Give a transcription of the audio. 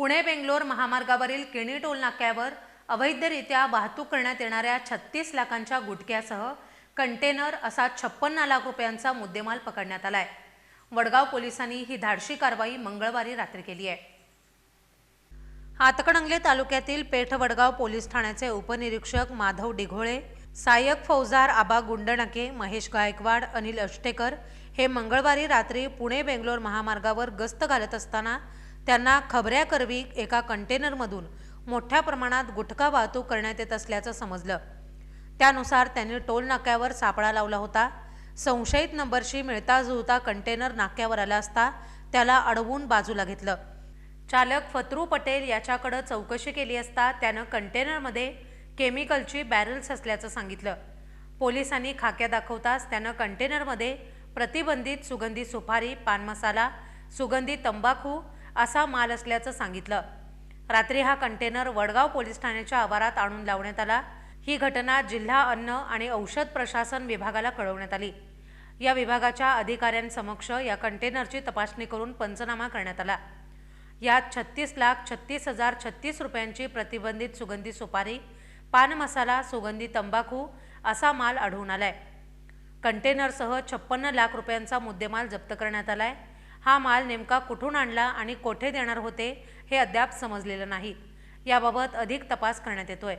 पुणे बेंगलोर महामार्गावरील किणी टोल नाक्यावर अवैधरित्या वाहतूक करण्यात येणाऱ्या छत्तीस लाखांच्या गुटख्यासह कंटेनर असा छप्पन्न लाख रुपयांचा मुद्देमाल पकडण्यात आलाय. वडगाव पोलिसांनी ही धाडशी कारवाई मंगळवारी रात्री केली आहे. हातकणंगले तालुक्यातील पेठ वडगाव पोलीस ठाण्याचे उपनिरीक्षक माधव डिघोळे सायक फौजदार आबा गुंडणके महेश गायकवाड अनिल अष्टेकर हे मंगळवारी रात्री पुणे बेंगलोर महामार्गावर गस्त घालत असताना त्यांना खबऱ्याकरवी एका कंटेनरमधून मोठ्या प्रमाणात गुटखा वाहतूक करण्यात येत असल्याचं समजलं. त्यानुसार त्यांनी टोल नाक्यावर सापळा लावला होता. संशयित नंबरशी मिळता जुळता कंटेनर नाक्यावर आला असता त्याला अडवून बाजूला घेतलं. चालक फत्रू पटेल याच्याकडं चौकशी केली असता त्यानं कंटेनरमध्ये केमिकलची बॅरल्स असल्याचं सांगितलं. पोलिसांनी खाक्या दाखवताच त्यानं कंटेनरमध्ये प्रतिबंधित सुगंधी सुपारी पान मसाला सुगंधी तंबाखू असा माल असल्याचं सांगितलं. रात्री हा कंटेनर वडगाव पोलीस ठाण्याच्या आवारात आणून लावण्यात आला. ही घटना जिल्हा अन्न आणि औषध प्रशासन विभागाला कळवण्यात आली. या विभागाच्या अधिकाऱ्यांसमक्ष या कंटेनरची तपासणी करून पंचनामा करण्यात आला. यात छत्तीस लाख छत्तीस हजार छत्तीस रुपयांची प्रतिबंधित सुगंधी सुपारी पान मसाला सुगंधी तंबाखू असा माल आढळून आलाय. कंटेनरसह छप्पन्न लाख रुपयांचा मुद्देमाल जप्त करण्यात आलाय. हा माल नेमका कुठून आणला आणि कोठे देणार होते हे अद्याप समजलेलं नाही. याबाबत अधिक तपास करण्यात येतोय.